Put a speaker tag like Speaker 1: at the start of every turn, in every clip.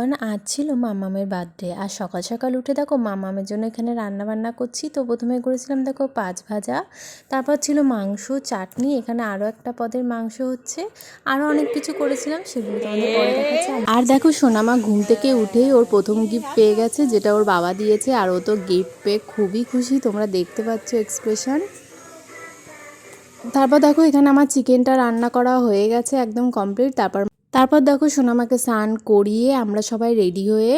Speaker 1: Everyone আজ ছিল মামামের বার্থডে। আর সকাল সকাল উঠে দেখো মামামের জন্য এখানে রান্না বান্না করছি। তো প্রথমে করেছিলাম দেখো পাঁচ ভাজা, তারপর ছিল মাংস, চাটনি, এখানে আরও একটা পদের মাংস হচ্ছে। আরও অনেক কিছু করেছিলাম, সেগুলো পরে আর দেখো সোনামা ঘুম থেকে উঠেই ওর প্রথম গিফট পেয়ে গেছে, যেটা ওর বাবা দিয়েছে, আর ও তো গিফট পেয়ে খুবই খুশি, তোমরা দেখতে পাচ্ছ এক্সপ্রেশন তারপর দেখো এখানে আমার চিকেনটা রান্না করা হয়ে গেছে একদম কমপ্লিট তারপর তারপর দেখো সোনামাকে স্নান করিয়ে আমরা সবাই রেডি হয়ে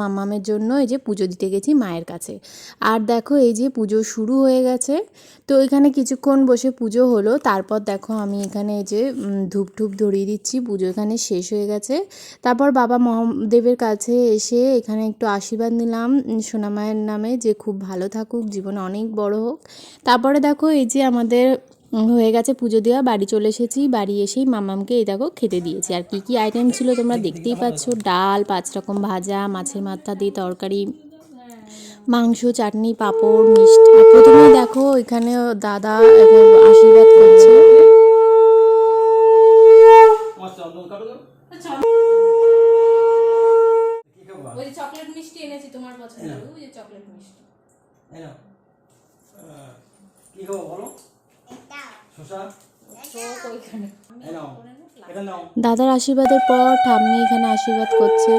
Speaker 1: মামামের জন্য এই যে পুজো দিতে গেছি মায়ের কাছে। আর দেখো এই যে পুজো শুরু হয়ে গেছে, তো এখানে কিছুক্ষণ বসে পুজো হলো। তারপর দেখো আমি এখানে এই যে ধূপ ধূপ ধরিয়ে দিচ্ছি, পুজো এখানে শেষ হয়ে গেছে। তারপর বাবা মহাদেবের কাছে এসে এখানে একটু আশীর্বাদ নিলাম সোনামায়ের নামে যে খুব ভালো থাকুক, জীবন অনেক বড় হোক। তারপরে দেখো এই যে আমাদের হয়ে গেছে পুজো দেওয়া বাড়ি চলে এসেছি বাড়ি এসেই মামামকে এই দেখো খেতে দিয়েছি। আর কি কি আইটেম ছিল তোমরা দেখতেই পাচ্ছ? ডাল পাঁচ রকম ভাজা মাছের মাথা দিয়ে তরকারি মাংস চাটনি পাঁপড় মিষ্টি। প্রথমেই দেখো এখানে দাদা আশীর্বাদ করছে।
Speaker 2: ওই চকলেট মিষ্টি এনেছি তোমার ওই যে চকলেট মিষ্টি।
Speaker 3: এই নাও। আহ, কি খাব বলো?
Speaker 1: দাদার আশীর্বাদের পর ঠাম্মি এখানে আশীর্বাদ করছে।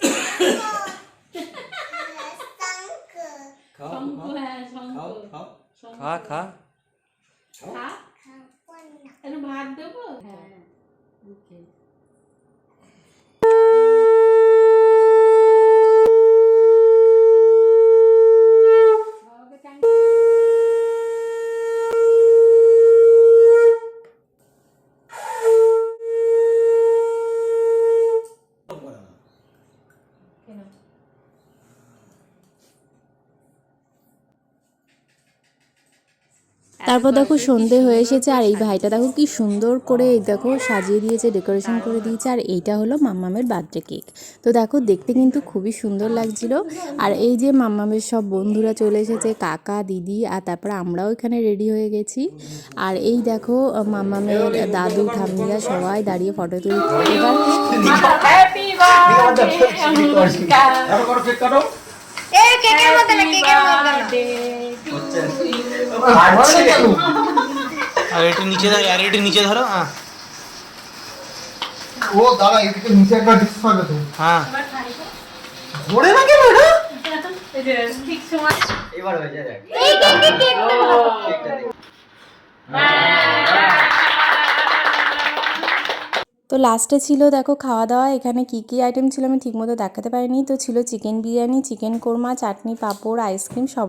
Speaker 2: শঙ্কু।
Speaker 4: খা খা।
Speaker 2: খা একটু ভাত দেবো হ্যাঁ
Speaker 1: তারপর দেখো সন্ধে হয়ে এসেছে আর এই ভাইটা দেখো কি সুন্দর করে এই দেখো সাজিয়ে দিয়েছে ডেকোরেশন করে দিয়েছে আর এইটা হলো মাম্মামের বার্থডে কেক। তো দেখো দেখতে কিন্তু খুবই সুন্দর লাগছিল। আর এই যে মাম্মামের সব বন্ধুরা চলে এসেছে কাকা দিদি আর তারপর আমরাও এখানে রেডি হয়ে গেছি। আর এই দেখো মাম্মামের দাদু ঠাম্মিরা সবাই দাঁড়িয়ে ফটো তুলছে। এবার
Speaker 2: Happy birthday, অনুষ্কা।
Speaker 3: কাটো কাটো কেক কাটো
Speaker 4: আর একটু নিচে ধরো আর একটু নিচে ধরো হ্যাঁ
Speaker 5: ও দাদা এদিকে নিচে একটা ডিশ পাবে তো
Speaker 4: হ্যাঁ
Speaker 5: ধরে না কেন এটা?
Speaker 2: ঠিক সময়।
Speaker 3: এবার হয়ে যায়
Speaker 1: তো লাস্টে ছিল দেখো খাওয়া দাওয়া এখানে কি কি আইটেম ছিল আমি ঠিকমতো দেখাতে পারিনি। তো ছিল chicken biryani chicken korma chutney papad ice cream সব